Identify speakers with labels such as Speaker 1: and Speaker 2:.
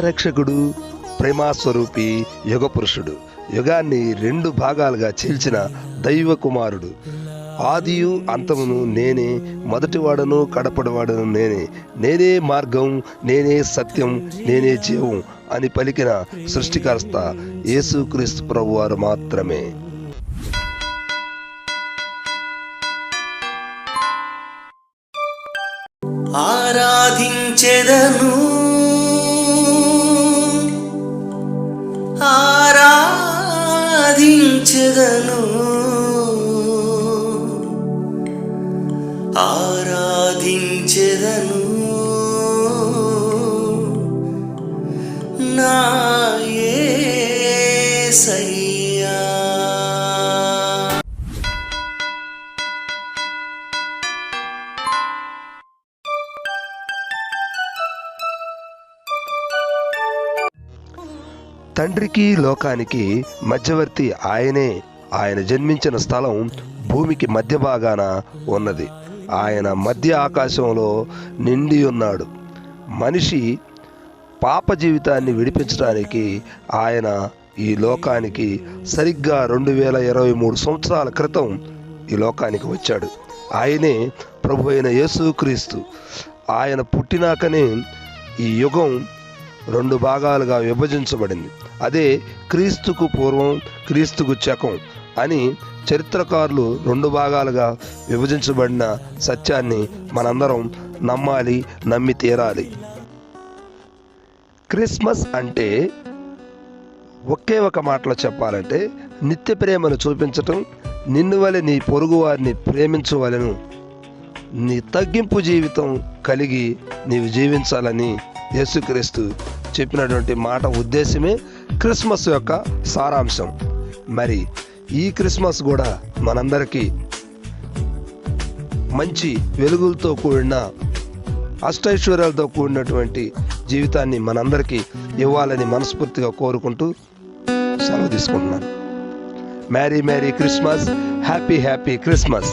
Speaker 1: రక్షకుడు ప్రేమాస్వరూపి యుగపురుషుడు. యుగాన్ని రెండు భాగాలుగా చీల్చిన దైవ కుమారుడు ఆదియు అంతమును నేనే మొదటివాడను కడపడవాడను నేనే. నేనే మార్గం నేనే సత్యం నేనే జీవం అని పలికిన సృష్టికర్త యేసుక్రీస్తు ప్రభువారు మాత్రమే.
Speaker 2: ఆరాధించెదను. ఆరాధించెదను. ఆరాధించెదను నా
Speaker 1: తండ్రికి లోకానికి మధ్యవర్తి ఆయనే. ఆయన జన్మించిన స్థలం భూమికి మధ్య భాగాన ఉన్నది. ఆయన మధ్య ఆకాశంలో నిండి ఉన్నాడు. మనిషి పాప జీవితాన్ని విడిపించడానికి ఆయన ఈ లోకానికి సరిగ్గా రెండు వేల ఇరవై మూడు సంవత్సరాల క్రితం ఈ లోకానికి వచ్చాడు. ఆయనే ప్రభు అయిన యేసుక్రీస్తు. ఆయన పుట్టినాకనే ఈ యుగం రెండు భాగాలుగా విభజించబడింది. అదే క్రీస్తుకు పూర్వం క్రీస్తుకు చకం అని చరిత్రకారులు రెండు భాగాలుగా విభజించబడిన సత్యాన్ని మనందరం నమ్మాలి నమ్మి తీరాలి. క్రిస్మస్ అంటే ఒకే ఒక మాటలో చెప్పాలంటే నిత్య ప్రేమను చూపించటం నిన్ను వలె నీ పొరుగు వారిని ప్రేమించవలను. నీ తగ్గింపు జీవితం కలిగి నీవు జీవించాలని యేసుక్రీస్తు చెప్పినటువంటి మాట ఉద్దేశమే క్రిస్మస్ యొక్క సారాంశం. మరి ఈ క్రిస్మస్ కూడా మనందరికీ మంచి వెలుగులతో కూడిన అష్టైశ్వర్యాలతో కూడినటువంటి జీవితాన్ని మనందరికీ ఇవ్వాలని మనస్ఫూర్తిగా కోరుకుంటూ సెలవు తీసుకుంటున్నాను. Merry merry Christmas happy happy Christmas